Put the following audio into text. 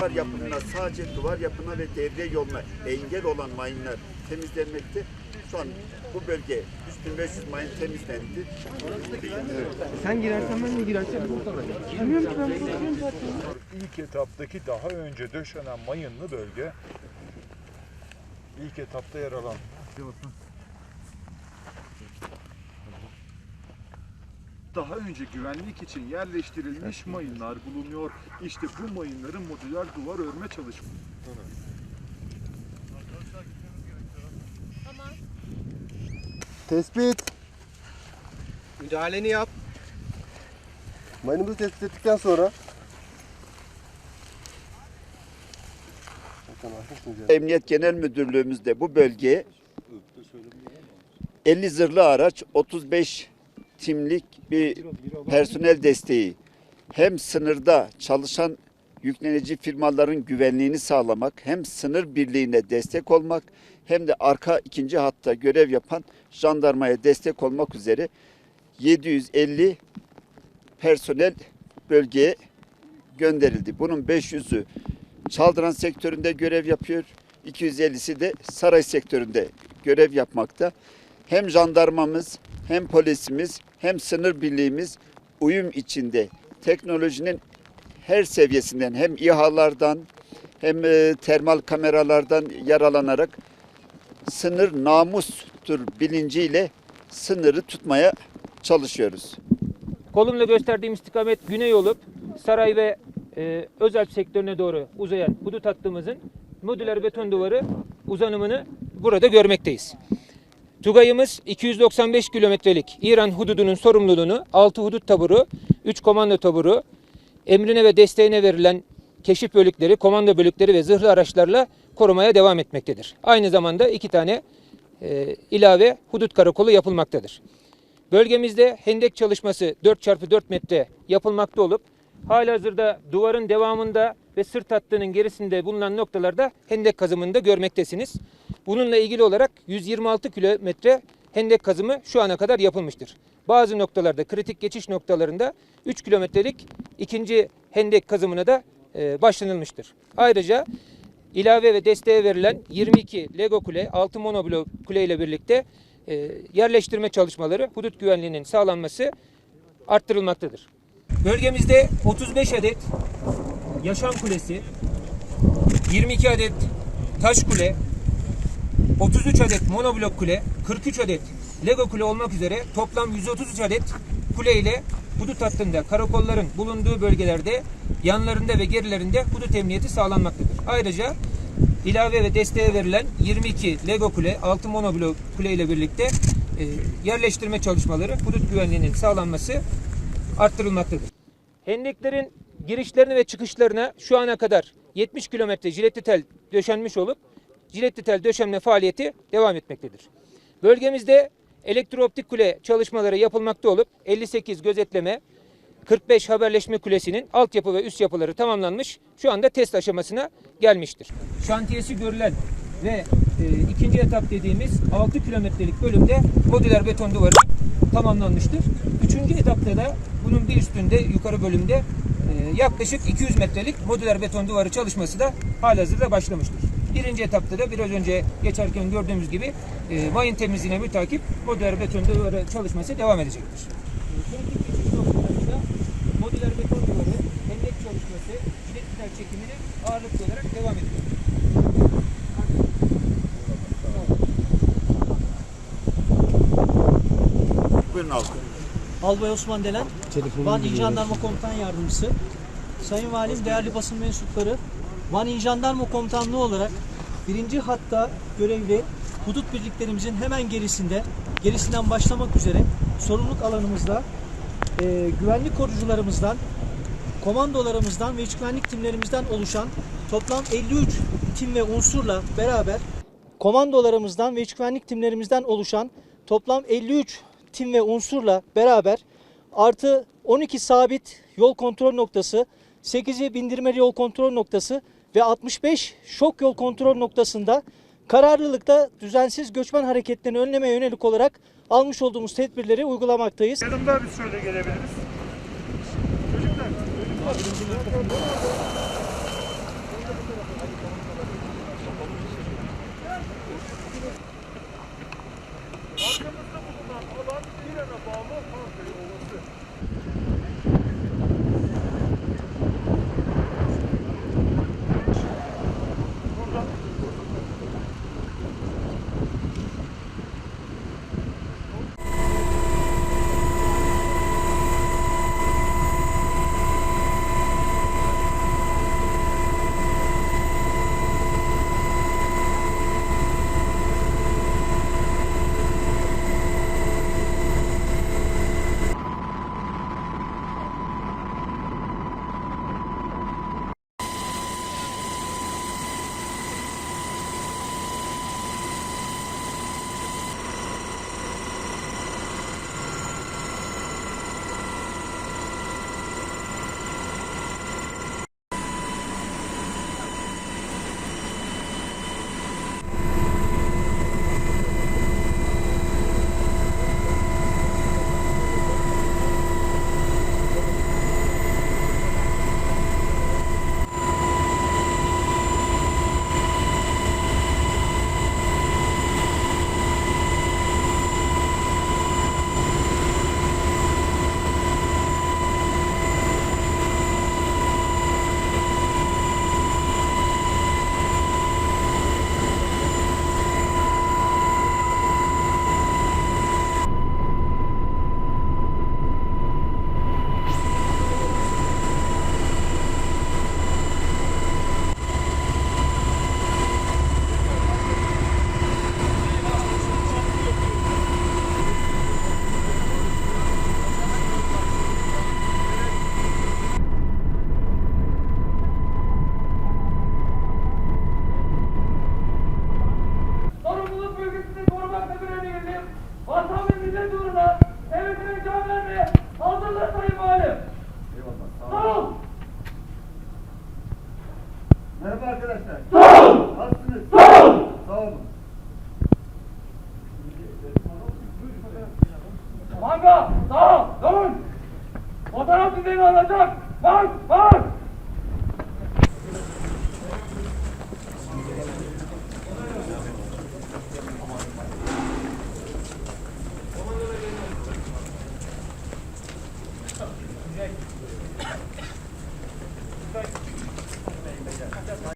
Duvar yapımına sadece duvar yapımına ve devre yoluna engel olan mayınlar temizlenmekte. Şu an bu bölge 3500 mayın temizlendi. Sen girersen ben de girersem Bilmiyorum ki ben zaten. İlk etaptaki daha önce döşenen mayınlı bölge ilk etapta yer alan daha önce güvenlik için yerleştirilmiş mayınlar bulunuyor. İşte bu mayınların modüler duvar örme çalışması. Tespit. Müdahaleni yap. Mayınımızı tespit ettikten sonra. Emniyet Genel Müdürlüğümüzde bu bölgeye 50 zırhlı araç, 35 timlik bir personel desteği hem sınırda çalışan yüklenici firmaların güvenliğini sağlamak, hem sınır birliğine destek olmak, hem de arka ikinci hatta görev yapan jandarmaya destek olmak üzere 750 personel bölgeye gönderildi. Bunun 500'ü Çaldıran sektöründe görev yapıyor. 250'si de saray sektöründe görev yapmakta. Hem jandarmamız, hem polisimiz, hem sınır birliğimiz uyum içinde teknolojinin her seviyesinden hem İHA'lardan hem e, termal kameralardan yaralanarak sınır namustur bilinciyle sınırı tutmaya çalışıyoruz. Kolumla gösterdiğim istikamet güney olup saray ve e, özel sektörüne doğru uzayan hudut hattımızın modüler beton duvarı uzanımını burada görmekteyiz. Tugayımız 295 kilometrelik İran hududunun sorumluluğunu 6 hudut taburu, 3 komando taburu, emrine ve desteğine verilen keşif bölükleri, komando bölükleri ve zırhlı araçlarla korumaya devam etmektedir. Aynı zamanda iki tane e, ilave hudut karakolu yapılmaktadır. Bölgemizde hendek çalışması 4x4 metre yapılmakta olup halihazırda duvarın devamında ve sırt hattının gerisinde bulunan noktalarda hendek kazımını da görmektesiniz. Bununla ilgili olarak 126 kilometre hendek kazımı şu ana kadar yapılmıştır. Bazı noktalarda kritik geçiş noktalarında 3 kilometrelik ikinci hendek kazımına da e, başlanılmıştır. Ayrıca ilave ve desteğe verilen 22 Lego kule, 6 monoblok kule ile birlikte e, yerleştirme çalışmaları hudut güvenliğinin sağlanması arttırılmaktadır. Bölgemizde 35 adet yaşam kulesi, 22 adet taş kule, 33 adet monoblok kule, 43 adet Lego kule olmak üzere toplam 133 adet kule ile hudut hattında karakolların bulunduğu bölgelerde yanlarında ve gerilerinde hudut emniyeti sağlanmaktadır. Ayrıca ilave ve desteğe verilen 22 Lego kule, 6 monoblok kule ile birlikte e, yerleştirme çalışmaları hudut güvenliğinin sağlanması arttırılmaktadır. Hendeklerin girişlerine ve çıkışlarına şu ana kadar 70 kilometre jiletli tel döşenmiş olup jiletli tel döşenme faaliyeti devam etmektedir. Bölgemizde elektrooptik kule çalışmaları yapılmakta olup 58 gözetleme, 45 haberleşme kulesinin altyapı ve üst yapıları tamamlanmış. Şu anda test aşamasına gelmiştir. Şantiyesi görülen ve e, ikinci etap dediğimiz 6 kilometrelik bölümde modüler beton duvarı tamamlanmıştır. Üçüncü etapta da bunun bir üstünde yukarı bölümde yaklaşık 200 metrelik modüler beton duvarı çalışması da halihazırda başlamıştır. Birinci etapta da biraz önce geçerken gördüğümüz gibi e, mayın temizliğine mütakip modüler beton duvarı çalışması devam edecektir. Modüler beton duvarı, hendek çalışması, tel çekimini ağırlıklı olarak devam ediyor. Buyurun halkım. Albay Osman Delen, Van İl Jandarma Komutan Yardımcısı. Sayın Valim, değerli basın mensupları, Van İl Jandarma Komutanlığı olarak birinci hatta görevli hudut birliklerimizin hemen gerisinde, gerisinden başlamak üzere sorumluluk alanımızda e, güvenlik korucularımızdan, komandolarımızdan ve iç güvenlik timlerimizden oluşan toplam 53 tim ve unsurla beraber komandolarımızdan ve iç güvenlik timlerimizden oluşan toplam 53 tim ve unsurla beraber artı 12 sabit yol kontrol noktası, 8'i bindirmeli yol kontrol noktası ve 65 şok yol kontrol noktasında kararlılıkta düzensiz göçmen hareketlerini önlemeye yönelik olarak almış olduğumuz tedbirleri uygulamaktayız. Yanımda biz şöyle gelebiliriz. Çocuklar. Merhaba arkadaşlar. Sağ olun. Nasılsınız? Sağ olun. Sağ olun. Manga, sağ, dön. Fotoğraf düzeni alacak. Bak, bak.